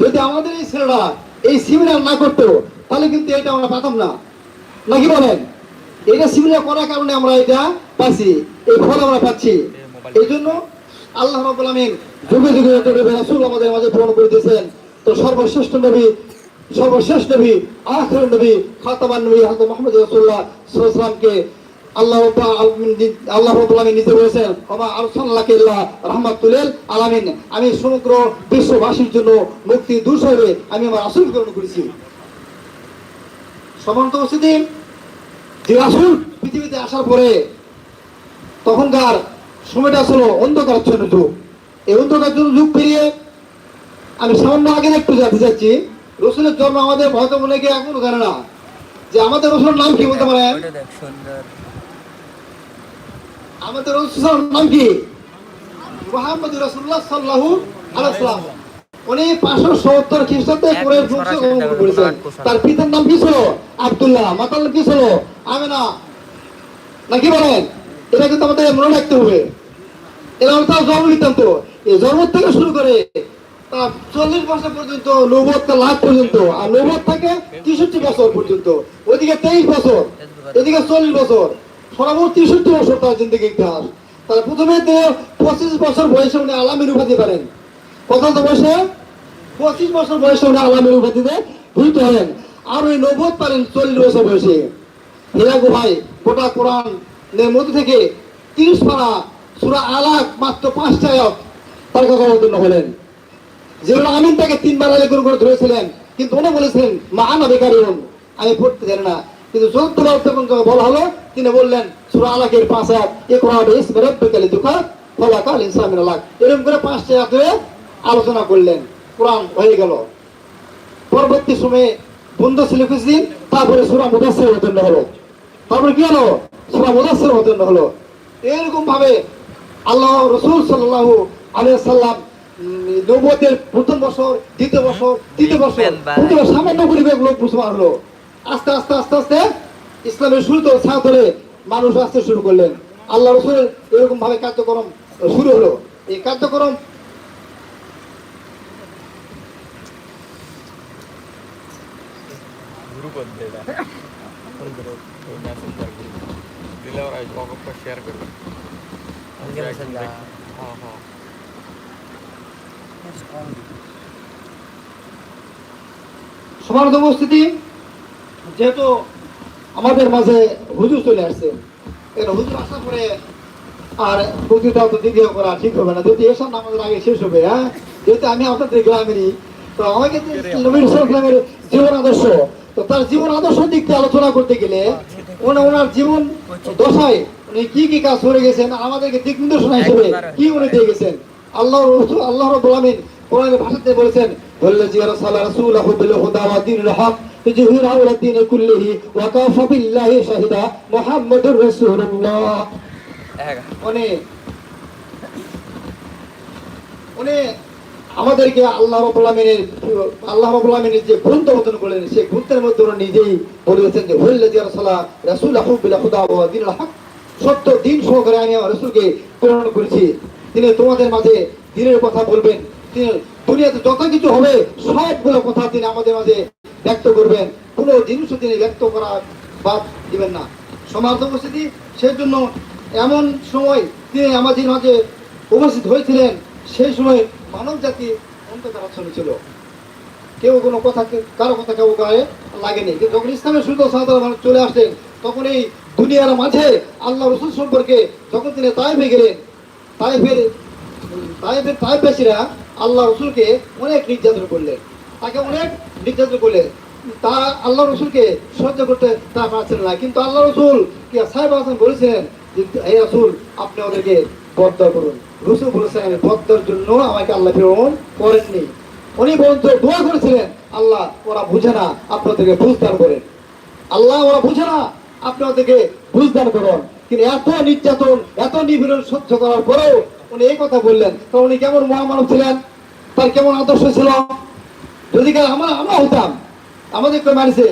যদি আমাদের এই ছেলেরা এই সিমিনার না করতো, তাহলে কিন্তু এটা আমরা পাতাম না। নাকি বলেন? এটা সিমিনার করার কারণে আমরা এটা পাচ্ছি এই ফল আমরা পাচ্ছি। এই জন্য আল্লাহ রাব্বুল আমিন যুগে যুগে রাসূল আমাদের মাঝে প্রেরণ করে দিয়েছেন, তো সর্বশ্রেষ্ঠ নবী সর্বশ্রেষ্ঠ নবী, আখির নবী, খাতামান নবী হযরত মুহাম্মদ আলাইহি ওয়াসাল্লামকে আমি সমগ্র বিশ্ববাসীর জন্য মুক্তি দূর আমি আমার রাসূল গ্রহণ করেছি। সমন্ত পৃথিবীতে আসার পরে তখনকার সময়টা ছিল অন্ধকারাচ্ছন্ন যুগ। এই অন্ধকারাচ্ছন্ন যুগ পেরিয়ে আমি সামান্য আগে একটু জানতে চাচ্ছি, রসুলের জন্ম আমাদের হয়তো মনে কি এখনও জানে না? যে আমাদের রসুলের নাম কি বলতে সুন্দর। আমাদের নাম কি? মোহাম্মদ রসুল্লাহ সাল্লাহু উনি পাঁচশো সত্তর খ্রিস্টাব্দে গ্রহণ করেছেন। তার পিতার নাম কি ছিল? আব্দুল্লাহ। মাতার নাম কি ছিল? আমেনা। নাকি বলেন? এটা কিন্তু আমাদের মনে রাখতে হবে। এরা তার জন্ম বৃত্তান্ত এই জন্ম থেকে শুরু করে তার চল্লিশ বছর পর্যন্ত নবদ লাখ পর্যন্ত আর নবদ থেকে তেষট্টি বছর পর্যন্ত। ওইদিকে তেইশ বছর। এদিকে চল্লিশ বছর। সর্বোচ্চ তেষট্টি বছর তার জিন্দগি ইতিহাস। তাহলে প্রথমে তো পঁচিশ বছর বয়সে উনি আলামের উপাধি পারেন। কত বয়সে পঁচিশ বছর বয়সে উনি আলামের উপাধিতে ভূত হলেন। আর ওই নবদ পারেন চল্লিশ বছর বয়সে। হিরাগু ভাই, গোটা কোরআন এর মধ্যে থেকে তিরিশ পারা সুরা আলাক মাত্র পাঁচটা আয়াত তার কথা অবতীর্ণ হলেন। যেগুলো আমিন তাকে তিনবার আগে করে ধরেছিলেন, কিন্তু উনি বলেছিলেন মা আনা বেকারি আমি পড়তে জানি না। কিন্তু চতুর্থবার যখন বলা হলো? তিনি বললেন সুরা আলাকের পাঁচ আয়াত এ কোরআন ইসমে রব্বিকাল দুখা ফলাকাল ইসলামের আলাক এরকম করে পাঁচটা আয়াত আলোচনা করলেন। কোরআন হয়ে গেল। পরবর্তী সময়ে বন্ধু ছিল কিছুদিন তারপরে সুরা মুদাসের অবতীর্ণ হলো। তারপরে কি হলো? সুরা মুদাসের অবতীর্ণ হলো। এরকম ভাবে আল্লাহ রসুল সাল্লাহ আলিয়া সাল্লাম প্রথম বছর দ্বিতীয় বছর তৃতীয় বছর সামান্য পরিবেশ লোক মুসলমান হলো। আস্তে আস্তে আস্তে আস্তে ইসলামের শুরুতে ছাঁ ধরে মানুষ আসতে শুরু করলেন। আল্লাহ রসুলের এরকম ভাবে কার্যক্রম শুরু হলো। এই কার্যক্রম সমানত উপস্থিতি যেহেতু আমাদের মাঝে হুজুর চলে আসছে এর হুজুর আসার পরে আর বক্তৃতা তো দ্বিতীয় করা ঠিক হবে না। যদি এসব আমাদের আগে শেষ হবে হ্যাঁ? যেহেতু আমি আপনাদের গ্রামেরই তো আমাকে নবীনের জীবন আদর্শ তো তার জীবন আদর্শ দিক থেকে আলোচনা করতে গেলে উনি ওনার জীবন দশায় উনি কি কি কাজ করে গেছেন আমাদেরকে দিক নির্দেশনা হিসেবে কি উনি দিয়ে গেছেন? আল্লাহ আল্লাহ রব আলমিন কোরআনের ভাষাতে বলেছেন বললে জিয়ার সাল্লাহ রাসূল আহুদুল হুদা ওয়া দীনুল হক। ليظهره على الدين كله وكفى بالله شهيدا محمد رسول الله উনি উনি আমাদেরকে আল্লাহ রব্বুল আমিনের আল্লাহ রব্বুল আমিনের যে গ্রন্থ রচনা করলেন সেই গ্রন্থের মধ্যে উনি নিজেই বলেছেন যে হুল্লাজি রাসূলা রাসূলাহু বিল হুদা ওয়া দীনিল হক সত্য দিন সহকারে আমি আমার রাসূলকে প্রেরণ করেছি তিনি তোমাদের মাঝে দিনের কথা বলবেন তিনি দুনিয়াতে যত কিছু হবে সবগুলো কথা তিনি আমাদের মাঝে ব্যক্ত করবেন। কোনো জিনিসও তিনি ব্যক্ত করা বাদ দিবেন না। সমাজ উপস্থিতি সেই জন্য এমন সময় তিনি আমাদের মাঝে উপস্থিত হয়েছিলেন, সেই সময় মানব জাতি অন্ধকারাচ্ছন্ন ছিল। কেউ কোনো কথা, কারও কথা কেউ গায়ে লাগেনি। কিন্তু যখন ইসলামের সুন্দর সাধারণ মানুষ চলে আসলেন, তখন এই দুনিয়ার মাঝে আল্লাহ রসুল সম্পর্কে যখন তিনি তাইফে গেলেন তাইফের তাইফের তাইফবাসীরা আল্লাহ রসুলকে অনেক নির্যাতন করলেন। তাকে অনেক নির্যাতন করলেন তা আল্লাহ রসুলকে সহ্য করতে তা পারছেন না। কিন্তু আল্লাহ রসুল সাহেব হাসান বলেছিলেন যে, হে রসুল, আপনি ওদেরকে বদ্ধ করুন। রসুল বলেছেন বদ্ধর জন্য আমাকে আল্লাহ প্রেরণ করেননি। উনি বলতো দোয়া করেছিলেন, আল্লাহ, ওরা বুঝে না আপনাদেরকে বুঝদান করেন। আল্লাহ, ওরা বুঝে না, আপনি ওদেরকে বুঝদান করুন। কিন্তু এত নির্যাতন, এত নিপীড়ন সহ্য করার পরেও উনি এই কথা বললেন। তো উনি কেমন মহামানব ছিলেন? তার কেমন আদর্শ ছিল? যদি আমরা আমরা হতাম আমাদের কেউ মারিছে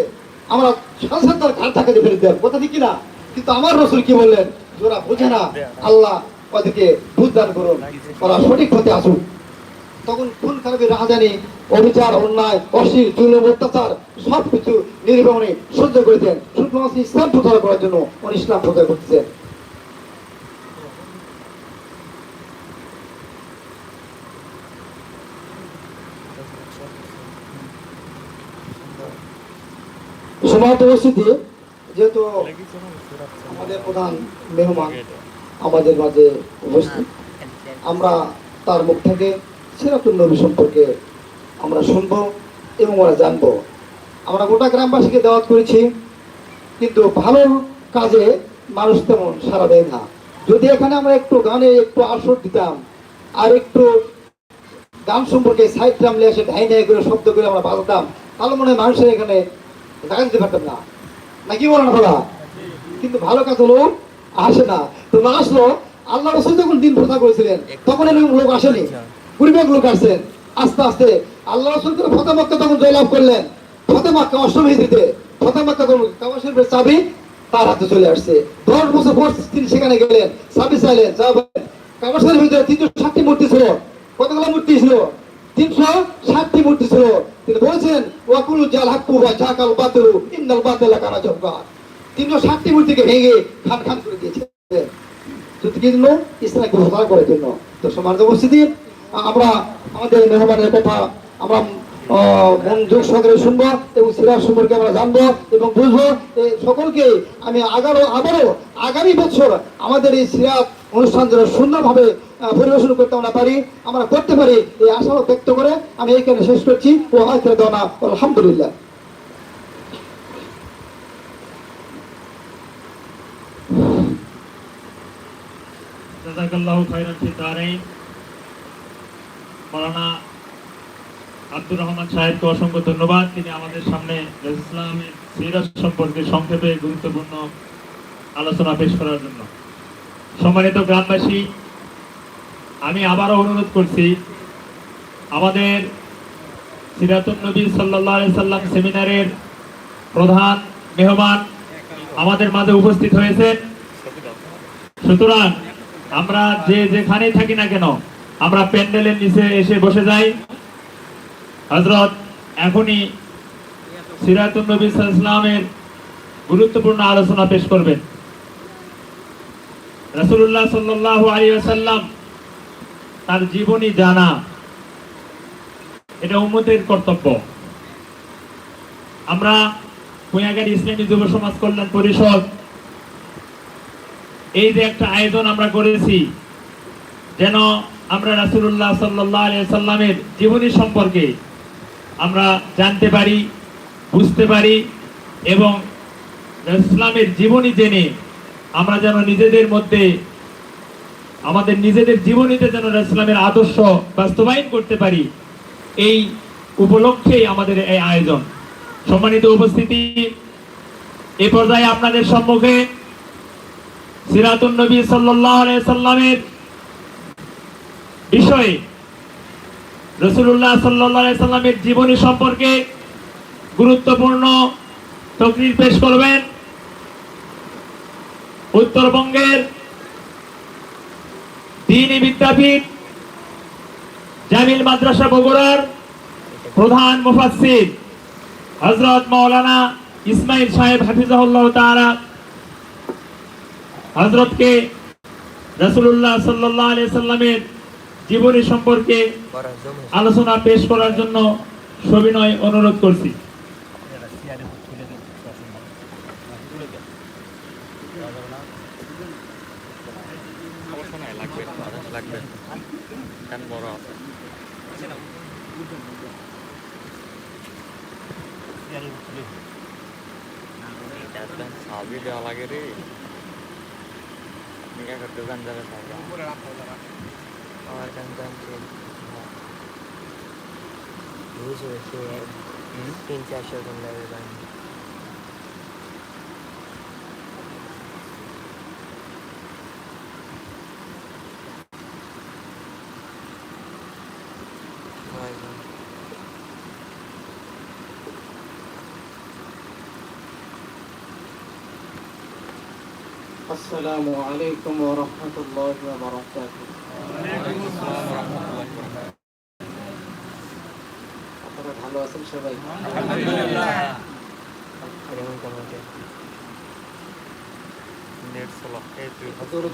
আমরা সাথে তার ঘাট ফেলে দেওয়ার কথা ঠিক কিনা? কিন্তু আমার রসুল কি বললেন? যে ওরা বোঝে না, আল্লাহ ওদেরকে করুন, ওরা সঠিক পথে আসুক। তখন খুন খারাপি রাহাজানি অবিচার, অন্যায়, অশ্লীল, জুলুম, অত্যাচার সব কিছু নির্বাহনে সহ্য করেছেন। ইসলাম প্রচার করার জন্য ইসলাম প্রচার করতেছেন। যেহেতু আমাদের প্রধান মেহমান আমাদের মাঝে উপস্থিত, আমরা তার মুখ থেকে নবী সম্পর্কে আমরা শুনব এবং আমরা জানব। আমরা গোটা গ্রামবাসীকে দাওয়াত করেছি, কিন্তু ভালো কাজে মানুষ তেমন সারা দেয় না। যদি এখানে আমরা একটু গানে একটু আসর দিতাম, আর একটু গান সম্পর্কে সাইড টামলে এসে ঢাই ঢাই করে শব্দ করে আমরা বাজাতাম, তাহলে মনে হয় মানুষের এখানে দেখা দিতে পারতাম না। নাকি বলো না দাদা কিন্তু ভালো কাজ হলো, আসে না। তো না আসলো, আল্লাহ রসুল যখন দিন প্রথা করেছিলেন, তখন এরকম লোক আসেনি। কুড়ি লোক আসছেন, আস্তে আস্তে। আল্লাহ রসুল করে ফতে মক্কা তখন জয়লাভ করলেন। ফতে মক্কা অষ্টমী দিতে ফতে মক্কা তখন কাবা শরীফের চাবি তার হাতে চলে আসছে। দশ বছর পর তিনি সেখানে গেলেন, চাবি চাইলেন যাবেন কাবা শরীফের ভিতরে তিনশো ষাটটি মূর্তি ছিল। কতগুলো মূর্তি ছিল? তিনশো ষাটটি মূর্তি ছিল। তিনি বলেছেন ওয়াকুলু জাল হাক্কু বা ঝাকাল বাতিলু, ইন্নাল বাতিলা কানা জব্বার তিনশো ষাটটি মূর্তিকে ভেঙে খান খান করে দিয়েছে জন্য, ইসলামকে প্রচার করার জন্য। তো সমাজ উপস্থিতি, আমরা আমাদের মেহমানের কথা আমরা মনোযোগ সহকারে শুনব এবং সিরাজ সম্পর্কে আমরা জানব এবং বুঝব। সকলকে আমি আগারও আবারও আগামী বছর আমাদের এই সিরাজ অনুষ্ঠান যেন সুন্দরভাবে পরিবেশন করতে আমরা পারি, আমরা করতে পারি এই আশা ব্যক্ত করে আমি এইখানে শেষ করছি। ও আখের দানা আলহামদুলিল্লাহ। আব্দুর রহমান অসংখ্য ধন্যবাদ। তিনি আমাদের সামনে সংক্ষেপে গুরুত্বপূর্ণ আলোচনা পেশ করার জন্য। সম্মানিত গ্রামবাসী আমি আবারও অনুরোধ করছি, আমাদের সিরাতুন নবী সাল্লাল্লাহু আলাইহি সাল্লাম সেমিনারের প্রধান মেহমান আমাদের মাঝে উপস্থিত হয়েছেন। সুতরাং আমরা যে যেখানেই থাকি না কেন, আমরা প্যান্ডেলের নিচে এসে বসে যাই। হজরত এখনই সিরাতুল নবী ইসলামের গুরুত্বপূর্ণ আলোচনা পেশ করবেন। রাসূলুল্লাহ সাল্লাল্লাহু আলাইহি ওয়াসাল্লাম তার জীবনী জানা। এটা উম্মতের কর্তব্য। আমরা কুয়াগাড়ি ইসলামী যুব সমাজ কল্যাণ পরিষদ, এই যে একটা আয়োজন আমরা করেছি, যেন আমরা রাসূলুল্লাহ সাল্লাল্লাহু আলাইহি সাল্লামের জীবনী সম্পর্কে আমরা জানতে পারি, বুঝতে পারি এবং ইসলামের জীবনী জেনে আমরা যেন নিজেদের মধ্যে আমাদের নিজেদের জীবনীতে যেন ইসলামের আদর্শ বাস্তবায়ন করতে পারি, এই উপলক্ষেই আমাদের এই আয়োজন। সম্মানিত উপস্থিতি, এ পর্যায়ে আপনাদের সম্মুখে সিরাতুন নবী সাল্লামের বিষয়ে সাল্লাল্লাহু সাল্লামের জীবনী সম্পর্কে গুরুত্বপূর্ণ তকরির পেশ করবেন। উত্তরবঙ্গের দ্বীনি বিদ্যাপীঠ জামিল মাদ্রাসা বগুড়ার প্রধান মুফাসসির হযরত মাওলানা ইসমাইল সাহেব হাফিজাহুল্লাহ তাআলা হজরতকে রাসূলুল্লাহ সাল্লাল্লাহু আলাইহি সাল্লামের জীবনী সম্পর্কে আলোচনা পেশ করার জন্য সবিনয় অনুরোধ করছি। কেন বড় আছে সাবি দেওয়া লাগে রে আপনি একটা দোকান যাবে সাবি আমার গান জানছে বুঝে হয়েছে তিন চারশো ঘণ্টার السلام عليكم ورحمة الله وبركاته ভালো আছেন সবাই এরকম কমেন্টে নেট স্লো এই তুই দরুদ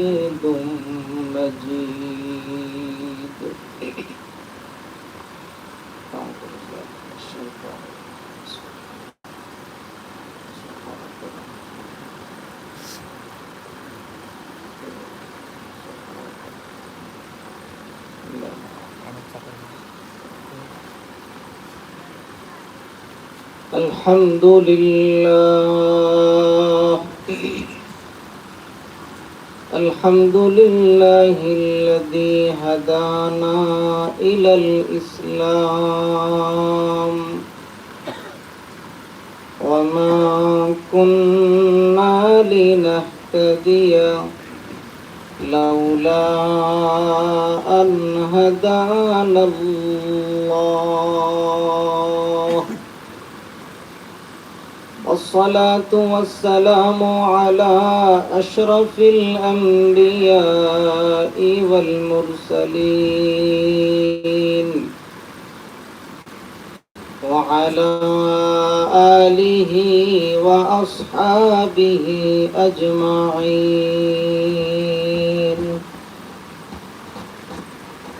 الحمد لله الحمد لله الذي هدانا إلى الإسلام. وما كنا لنهتدي. لولا أن هدانا الله. والصلاة والسلام على أشرف الأنبياء والمرسلين. وعلى آله وأصحابه أجمعين.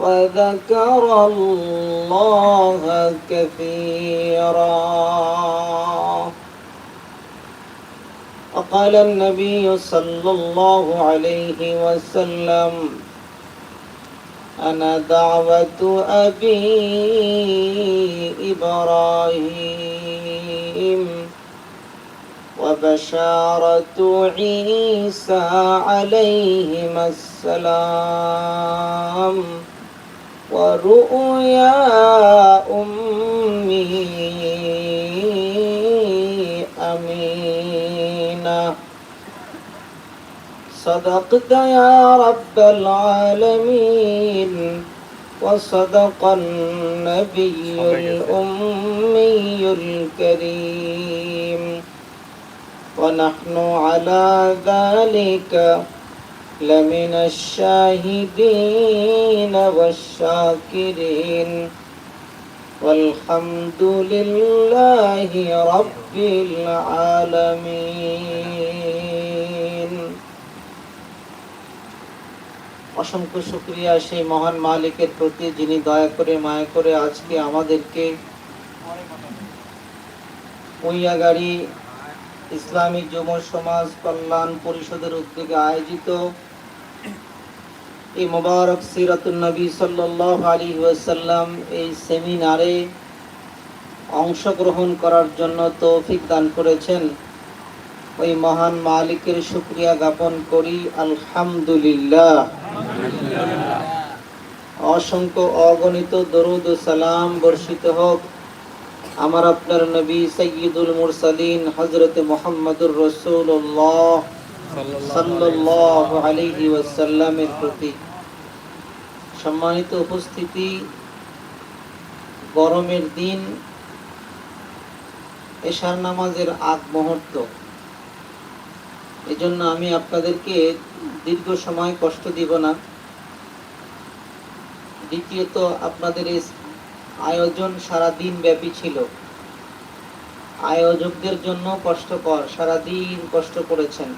وذكر الله كثيرا. وقال النبي صلى الله عليه وسلم أنا دعوة أبي إبراهيم وبشارة عيسى عليهما السلام. ورؤيا أمي أمينة صدقت يا رب العالمين وصدق النبي الأمي الكريم ونحن على ذلك لمن الشاهدين والشاكرين والحمد لله رب العالمين অসংখ্য শুক্রিয়া সেই মহান মালিকের প্রতি যিনি দয়া করে মায়া করে আজকে আমাদেরকে উইয়াগাড়ি ইসলামিক যুব সমাজ কল্যাণ পরিষদের উদ্যোগে আয়োজিত এই মোবারক সিরাতুন নবী সাল্লাল্লাহু আলাইহি ওয়াসাল্লাম এই সেমিনারে অংশগ্রহণ করার জন্য তৌফিক দান করেছেন। ওই মহান মালিকের শুক্রিয়া জ্ঞাপন করি, আলহামদুলিল্লাহ। অসংখ্য অগণিত দরুদ সালাম বর্ষিত হোক। আমার আপনার নবী সৈয়দুল মুরসালিন হজরত মোহাম্মদুর রসুল্লাহ সম্মানিত উপস্থিতি, গরমের দিন, এশার নামাজের আগ মুহূর্ত। এজন্য আমি আপনাদেরকে দীর্ঘ সময় কষ্ট দিব না। দ্বিতীয়ত, আপনাদের এই আয়োজন সারা দিন ব্যাপী ছিল। আয়োজকদের জন্য কষ্টকর সারা দিন কষ্ট করেছেন।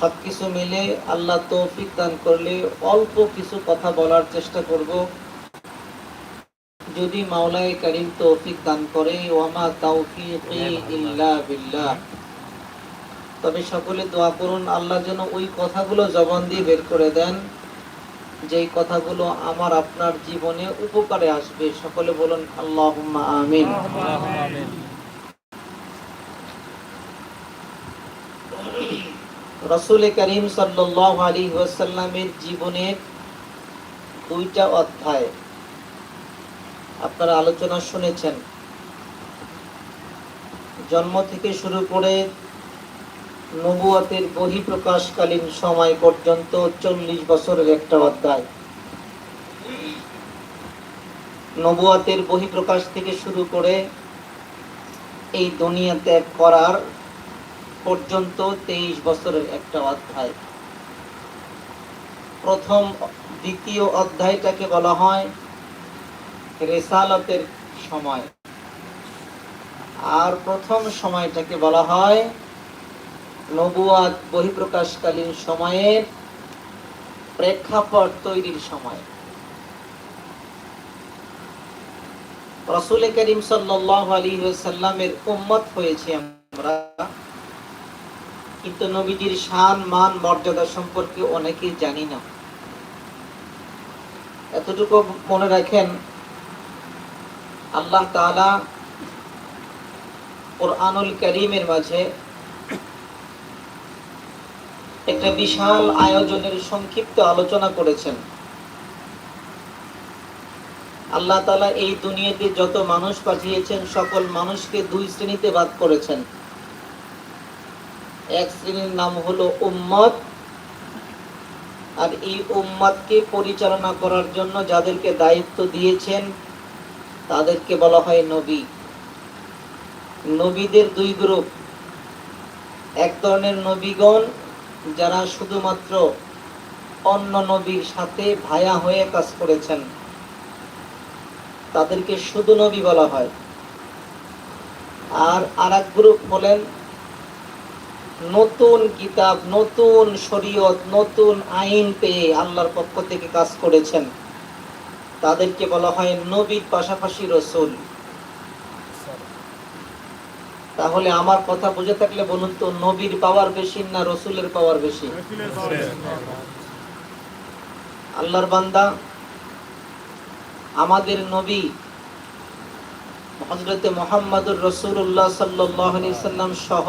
সবকিছু মিলে আল্লাহ তৌফিক দান করলে অল্প কিছু কথা বলার চেষ্টা করব। যদি মাওলায়ে করিম তৌফিক দান করে ওয়ামা তাওফিকি ইল্লা বিল্লাহ। তবে সকলে দোয়া করুন আল্লাহ যেন ওই কথাগুলো জবান দিয়ে বের করে দেন। যেই কথাগুলো আমার আপনার জীবনে উপকারে আসবে সকলে বলুন আল্লাহ আমিন। রসুল করিম সাল্লাল্লাহু আলাইহি ওয়াসাল্লামের জীবনের দুইটা অধ্যায়। আপনারা আলোচনা শুনেছেন। জন্ম থেকে শুরু করে নবুয়াতের বহিঃপ্রকাশকালীন সময় পর্যন্ত চল্লিশ বছরের একটা অধ্যায়। নবুয়াতের বহিঃপ্রকাশ থেকে শুরু করে এই দুনিয়া ত্যাগ করার পর্যন্ত তেইশ বছরের একটা অধ্যায়। প্রথম, দ্বিতীয় অধ্যায়টাকে বলা হয় রেসালতের সময়। আর প্রথম সময়টাকে বলা হয় নবুয়াত বহিঃপ্রকাশকালীন সময়ের প্রেক্ষাপট তৈরির সময়। রসুল করিম সাল্লাল্লাহু আলাইহি ওয়াসাল্লামের উম্মত হয়েছে আমরা। কিন্তু নবীজির শান, মান, মর্যাদা সম্পর্কে অনেকেই জানি না। এতটুকু মনে রাখেন, আল্লাহ তাআলা কোরআনুল করিমের মাঝে একটা বিশাল আয়োজনের সংক্ষিপ্ত আলোচনা করেছেন। আল্লাহ তালা এই দুনিয়াতে যত মানুষ পাঠিয়েছেন, সকল মানুষকে দুই শ্রেণীতে বাদ করেছেন। এক শ্রেণির নাম হলো উম্মত। আর এই উম্মতকে পরিচালনা করার জন্য যাদেরকে দায়িত্ব দিয়েছেন, তাদেরকে বলা হয় নবী। নবীদের দুই গ্রুপ। এক ধরনের নবীগণ, যারা শুধুমাত্র অন্য নবীর সাথে ভায়া হয়ে কাজ করেছেন। তাদেরকে শুধু নবী বলা হয়। আর আরেক গ্রুপ হলেন নতুন কিতাব, নতুন শরীয়ত, নতুন আইন পেয়ে আল্লাহর পক্ষ থেকে কাজ করেছেন। তাদেরকে বলা হয় নবীর পাশাপাশি রসুল। তাহলে আমার কথা বুঝে থাকলে বলুন তো, নবীর পাওয়ার বেশি না রসুলের পাওয়ার বেশি? আল্লাহর বান্দা, আমাদের নবী হজরতে মোহাম্মদুর রসুল্লাহ সাল্লাম সহ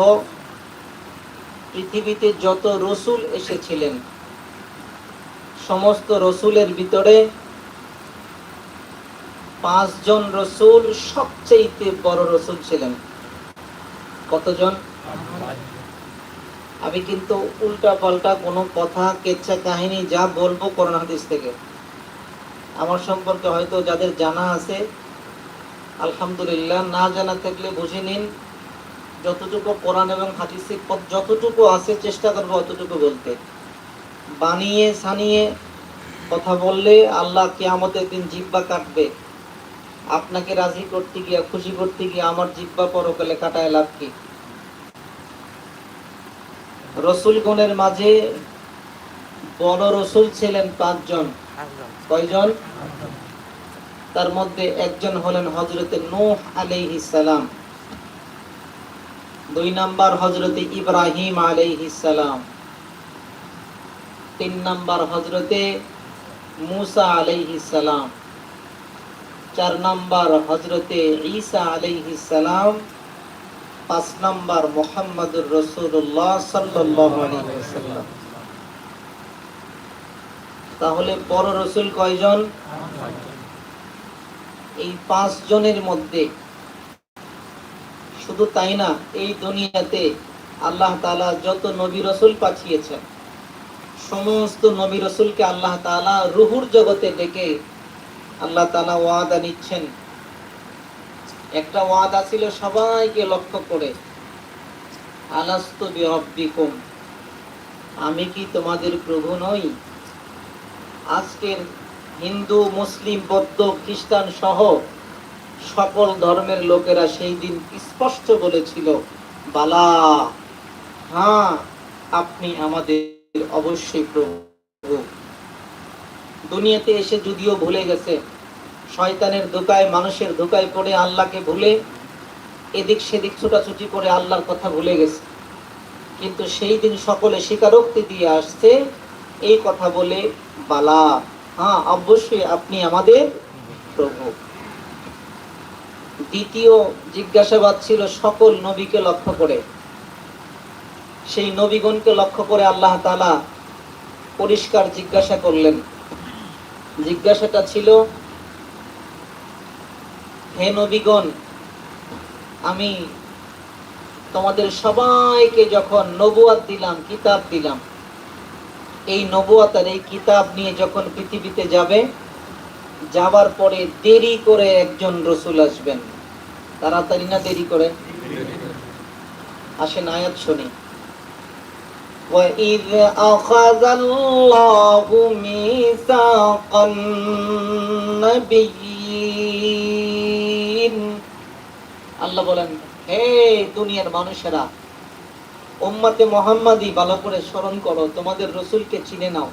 পৃথিবীতে যত রসুল এসেছিলেন, সমস্ত রসুলের ভিতরে পাঁচজন রসুল সবচেয়ে বড় রসুল ছিলেন। কতজন? আমি কিন্তু উল্টা পাল্টা কোনো কথা, কেচ্ছা কাহিনী যা বলব কোরআন হাদিস থেকে। আমার সম্পর্কে হয়তো যাদের জানা আছে, আলহামদুলিল্লাহ, না জানা থাকলে বুঝে নিন। যতটুকু কোরআন এবং হাদিসে যতটুকু আছে চেষ্টা করব অতটুকু বলতে। বানিয়ে সানিয়ে কথা বললে আল্লাহ কিয়ামতের দিন জিব্বা কাটবে। আপনাকে রাজি করতে গিয়া খুশি করতে গিয়ে আমার জিব্বা পরকালে কাটায় লাভ কি? রসুলগণের মাঝে বড় রসুল ছিলেন পাঁচজন। কয়জন? তার মধ্যে একজন হলেন হজরতে নূহ আলাইহিস সালাম। দুই নাম্বার হজরতে ইব্রাহিম আলাইহিস সালাম তিন নাম্বার হজরতে মুসা আলাইহিস সালাম চার নাম্বার হজরতে ঈসা আলাইহিস সালাম পাঁচ নাম্বার মোহাম্মদুর রসুল্লাহ সাল্লাম তাহলে বড় রসুল কয়জন? এই পাঁচ জনের মধ্যে শুধু তাই না, এই দুনিয়াতে আল্লাহ তাআলা যত নবী রসুল পাঠিয়েছেন, সমস্ত নবী রসুলকে আল্লাহ তাআলা রুহুর জগতে ডেকে আল্লাহ তাআলা ওয়াদা নিচ্ছেন। একটা ওয়াদা ছিল সবাইকে লক্ষ্য করে, আলাস্তু বিরব্বিকুম, আমি কি তোমাদের প্রভু নই? আজকের হিন্দু, মুসলিম, বৌদ্ধ, খ্রিস্টান সহ সকল ধর্মের লোকেরা সেই দিন স্পষ্ট বলেছিল, বালা হ্যাঁ আপনি আমাদের অবশ্যই প্রভু। দুনিয়াতে এসে যদিও ভুলে গেছে, শয়তানের ধোকায়, মানুষের ধোকায় পড়ে আল্লাহকে ভুলে, এদিক সেদিক ছোটাছুটি করে আল্লাহর কথা ভুলে গেছে। কিন্তু সেই দিন সকলে স্বীকারোক্তি দিয়ে আসছে, এই কথা বলে, বালা হ্যাঁ অবশ্যই আপনি আমাদের প্রভু। দ্বিতীয় জিজ্ঞাসাবাদ ছিল সকল নবীকে লক্ষ্য করে। সেই নবীগণকে লক্ষ্য করে আল্লাহ তাআলা পরিষ্কার জিজ্ঞাসা করলেন। জিজ্ঞাসাটা ছিল, হে নবীগণ, আমি তোমাদের সবাইকে যখন নবুয়াত দিলাম, কিতাব দিলাম, এই নবুয়াত আর এই কিতাব নিয়ে যখন পৃথিবীতে যাবে যাবার পরে দেরি করে একজন রসুল আসবেন তাড়াতাড়ি না দেরি করে আসেন আয়াত শুনি وَإِذْ أَخَذَ اللَّهُ مِيثَاقَ النَّبِيِّينَ আল্লাহ বলেন হে দুনিয়ার মানুষেরা উম্মতে মোহাম্মদী ভালো করে স্মরণ করো তোমাদের রসুলকে চিনে নাও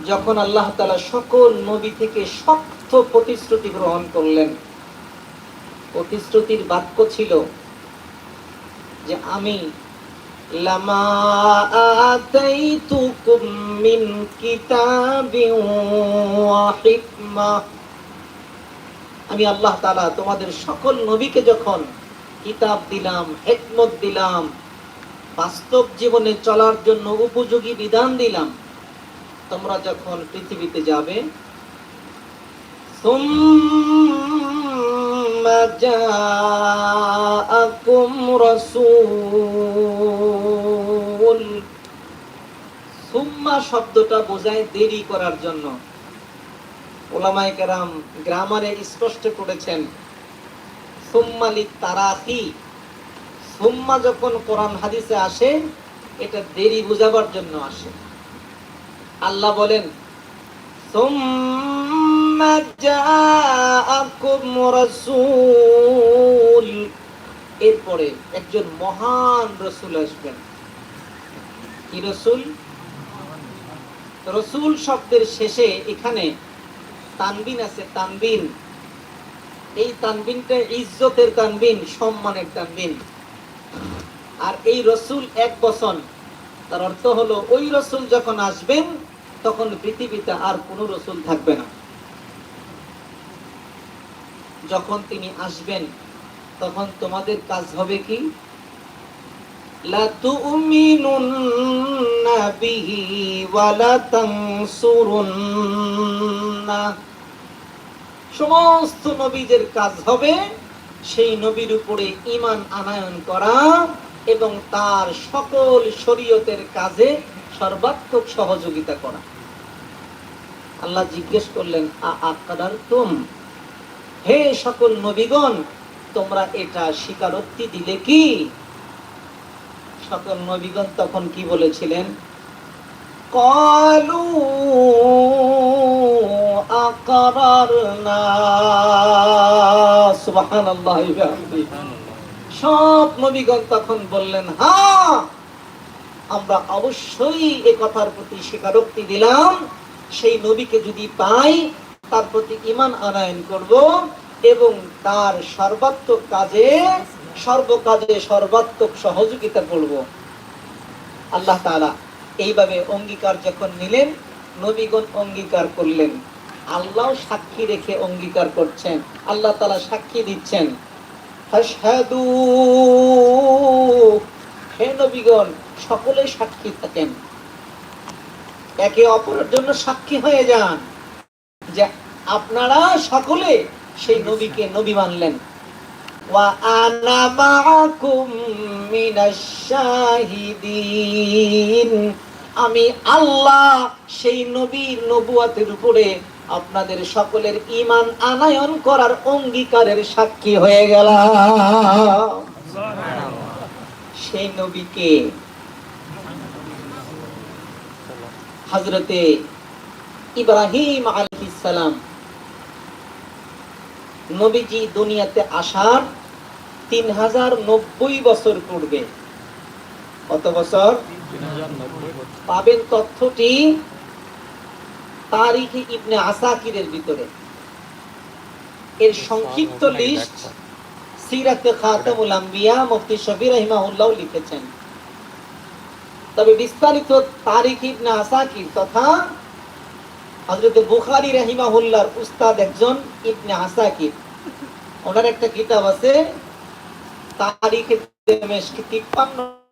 যখন আল্লাহ তাআলা সকল নবী থেকে শক্ত প্রতিশ্রুতি গ্রহণ করলেন, প্রতিশ্রুতির বাক্য ছিল যে আমি আমি আল্লাহ তালা তোমাদের সকল নবীকে যখন কিতাব দিলাম, হেকমত দিলাম, বাস্তব জীবনে চলার জন্য উপযোগী বিধান দিলাম তোমরা যখন পৃথিবীতে যাবে ثم جاءكم رسول সুম্মা শব্দটা বোঝায় দেরি করার জন্য ওলামায়ে কেরাম গ্রামারে স্পষ্ট করেছেন সুম্মালি তারাহি সুম্মা যখন কোরআন হাদিসে আসে এটা দেরি বুঝাবার জন্য আসে আল্লাহ বলেন এরপরে একজন মহান রসুল আসবেন। কি রসুল? রসুল শব্দের শেষে এখানে তানবিন আছে, তানবিন। এই তানবিনটা ইজ্জতের তানবিন, সম্মানের তানবিন। আর এই রসুল এক বসন তার অর্থ হলো, ওই রসুল যখন আসবেন তখন পৃথিবীতে আর কোন রসুল থাকবে না। যখন তিনি আসবেন, তখন তোমাদের কাজ হবে কি? সমস্ত নবীদের কাজ হবে সেই নবীর উপরে ইমান আনায়ন করা এবং তার সকল শরীয়তের কাজে সর্বাত্মক সহযোগিতা করা। আল্লাহ জিজ্ঞেস করলেন, আ হে সকল নবীগণ, তোমরা এটা স্বীকারোক্তি দিলে কি? সকল নবীগণ তখন কি বলেছিলেন? কলু বিহামদিহি সব নবীগণ তখন বললেন হ্যাঁ আমরা অবশ্যই এ কথার প্রতি স্বীকারোক্তি দিলাম। সেই নবীকে যদি পাই, তার প্রতি ইমান আনায়ন করব এবং তার সর্বাত্মক কাজে, সর্বকাজে সর্বাত্মক সহযোগিতা করব। আল্লাহ তাআলা এইভাবে অঙ্গীকার যখন নিলেন, নবীগণ অঙ্গীকার করলেন। আল্লাহ সাক্ষী রেখে অঙ্গীকার করছেন। আল্লাহ তালা সাক্ষী দিচ্ছেন। হে নবীগণ, সকলে সাক্ষী থাকেন। একে অপরের জন্য সাক্ষী হয়ে যান। যে আপনারা সকলে সেই নবীকে নবী মানলেন। ওয়া আনা মাআকুম মিনাশ শাহিদিন। আমি আল্লাহ সেই নবীর নবুয়াতের উপরে আপনাদের সকলের ঈমান আনায়ন করার অঙ্গীকারের সাক্ষী হয়ে গেলাম। সেই নবীকে হজরতে ইব্রাহিম আলাইহিস সালাম নবীজি দুনিয়াতে আসার তিন হাজার নব্বই বছর পূর্বে। কত বছর? পাবেন তথ্যটি তারিখে ইবনে আসাকিরের ভিতরে। এর সংক্ষিপ্ত লিস্ট সিরাতে খাতামুল আম্বিয়া মুফতি শফি রাহিমাহুল্লাহ লিখেছেন। তবে বিস্তারিত তারিখ ইবনে আসাকির তথা হযরত বুখারী রাহিমাহুল্লাহর উস্তাদ একজন ইবনে আসাকির ওনার একটা কিতাব আছে, তারিখে 53